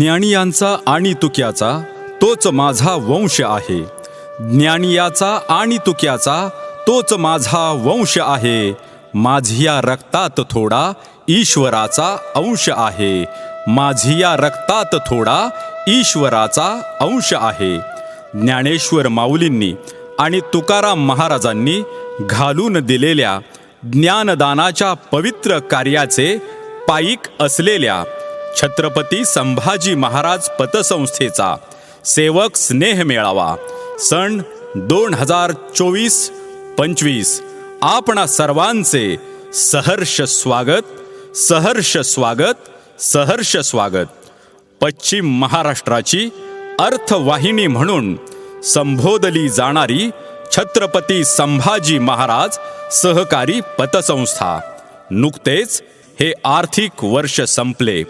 ज्ञानियांचा आणि तुक्याचा तोच माझा वंश आहे. ज्ञानियाचा आणि तुक्याचा तोच माझा वंश आहे. माझिया रक्तात थोडा ईश्वराचा अंश आहे. माझिया रक्तात थोडा ईश्वराचा अंश आहे. ज्ञानेश्वर माऊलींनी आणि तुकाराम महाराजांनी घालून दिलेल्या ज्ञानदानाच्या पवित्र कार्याचे पायिक असलेल्या छत्रपती संभाजी महाराज पतसंस्थेचा सेवक स्नेह मेळावा. सण दोन हजार चोवीस पंचवीस. आपणा सर्वांचे सहर्ष स्वागत सहर्ष स्वागत सहर्ष स्वागत. पश्चिम महाराष्ट्राची अर्थवाहिनी म्हणून संबोधली जाणारी छत्रपती संभाजी महाराज सहकारी पतसंस्था. नुकतेच हे आर्थिक वर्ष संपले.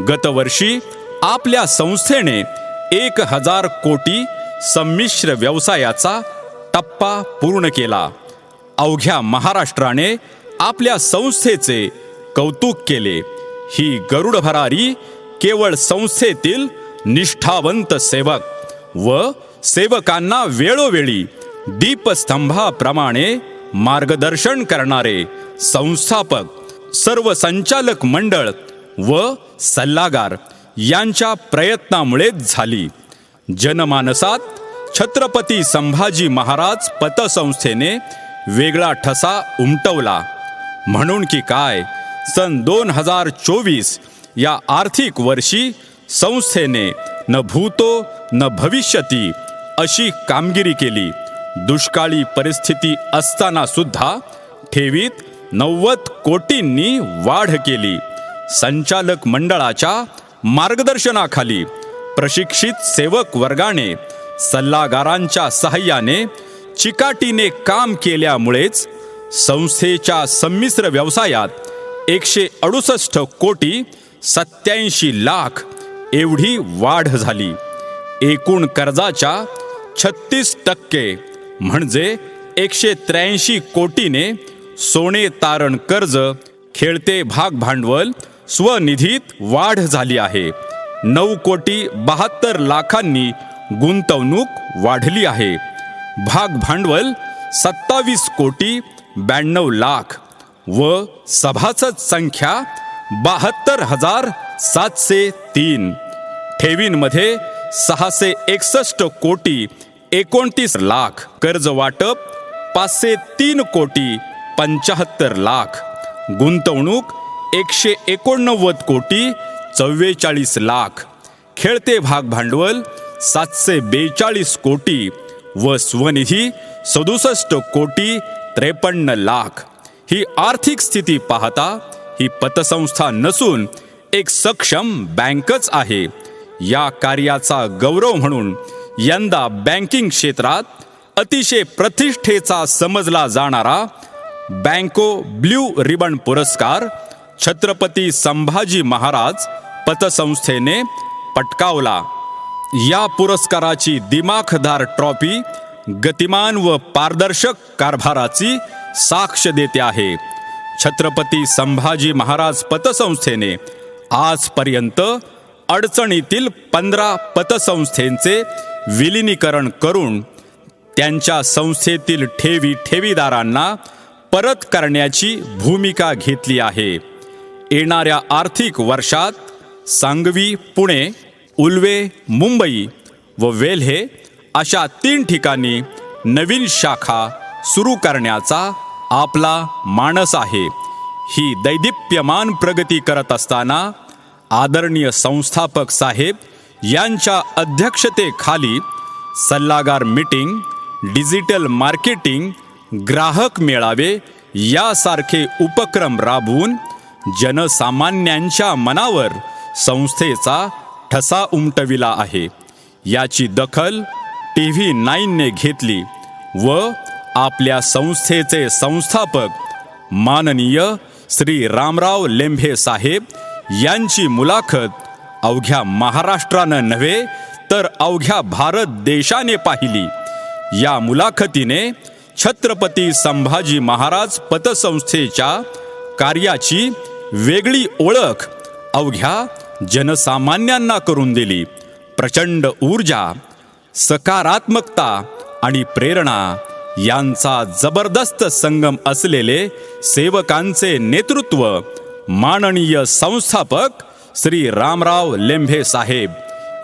गतवर्षी आपल्या संस्थेने एक हजार कोटी संमिश्र व्यवसायाचा टप्पा पूर्ण केला. अवघ्या महाराष्ट्राने आपल्या संस्थेचे कौतुक केले. ही गरुड भरारी केवळ संस्थेतील निष्ठावंत सेवक व सेवकांना वेळोवेळी दीपस्तंभाप्रमाणे मार्गदर्शन करणारे संस्थापक सर्व संचालक मंडळ व सल्लागार यांच्या प्रयत्नामुळेच झाली. जनमानसात छत्रपती संभाजी महाराज पतसंस्थेने वेगळा ठसा उमटवला. म्हणून की काय सन दोन हजार चोवीस या आर्थिक वर्षी संस्थेने न भूतो न भविष्यती अशी कामगिरी केली. दुष्काळी परिस्थिती असताना सुद्धा ठेवीत नव्वद कोटींनी वाढ केली. संचालक मंडळाच्या मार्गदर्शनाखाली प्रशिक्षित सेवक वर्गाने सल्लागारांच्या सहाय्याने चिकाटीने काम केल्यामुळेच संस्थेच्या संमिश्र व्यवसायात एकशे अडुसष्ट कोटी सत्याऐंशी लाख एवढी वाढ झाली. एकूण कर्जाच्या छत्तीस टक्के म्हणजे एकशे त्र्याऐंशी कोटीने सोने तारण कर्ज खेळते भाग भांडवल स्वनिधीत वाढ झाली आहे. नऊ कोटी बहात्तर लाखांनी गुंतवणूक वाढली आहे. भाग भांडवल सत्तावीस कोटी ब्याण्णव लाख व सभासद संख्या बहात्तर हजार सातशे तीन. ठेवींमध्ये सहाशे एकसष्ट कोटी एकोणतीस लाख कर्ज वाटप पाचशे तीन कोटी पंचाहत्तर लाख गुंतवणूक एकशे एकोणनव्वद कोटी चव्वेचाळीस लाख. खेळते भाग भांडवल सातशे बेचाळीस कोटी व स्वनिधी सदुसष्ट कोटी त्रेपन्न लाख. ही आर्थिक स्थिती पाहता ही पतसंस्था नसून एक सक्षम बँकच आहे. या कार्याचा गौरव म्हणून यंदा बँकिंग क्षेत्रात अतिशय प्रतिष्ठेचा समजला जाणारा बँको ब्ल्यू रिबन पुरस्कार छत्रपती संभाजी महाराज पतसंस्थेने पटकावला. या पुरस्काराची दिमाखदार ट्रॉफी गतिमान व पारदर्शक कारभाराची साक्ष देते आहे. छत्रपती संभाजी महाराज पतसंस्थेने आजपर्यंत अडचणीतील पंधरा पतसंस्थेंचे विलिनीकरण करून त्यांच्या संस्थेतील ठेवी ठेवीदारांना परत करण्याची भूमिका घेतली आहे. येणाऱ्या आर्थिक वर्षात सांगवी पुणे उल्वे मुंबई व वेल्हे अशा तीन ठिकाणी नवीन शाखा सुरू करण्याचा आपला मानस आहे. ही दैदिप्यमान प्रगती करत असताना आदरणीय संस्थापक साहेब यांच्या अध्यक्षतेखाली सल्लागार मीटिंग डिजिटल मार्केटिंग ग्राहक मेळावे यासारखे उपक्रम राबवून जनसामान्यांच्या मनावर संस्थेचा ठसा उमटविला आहे. याची दखल टी व्ही नाईनने घेतली व आपल्या संस्थेचे संस्थापक माननीय श्री रामराव लेंभे साहेब यांची मुलाखत अवघ्या महाराष्ट्रानं नव्हे तर अवघ्या भारत देशाने पाहिली. या मुलाखतीने छत्रपती संभाजी महाराज पतसंस्थेच्या कार्याची वेगळी ओळख अवघ्या जनसामान्यांना करून दिली. प्रचंड ऊर्जा सकारात्मकता आणि प्रेरणा यांचा जबरदस्त संगम असलेले सेवकांचे नेतृत्व माननीय संस्थापक श्री रामराव लेंभे साहेब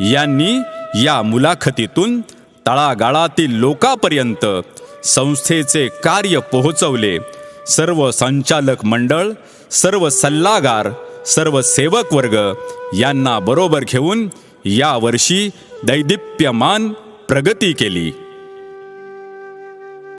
यांनी या मुलाखतीतून तळागाळातील लोकापर्यंत संस्थेचे कार्य पोहोचवले. सर्व संचालक मंडळ सर्व सल्लागार सर्व सेवक वर्ग यांना बरोबर घेऊन यावर्षी दैदिप्यमान प्रगती केली.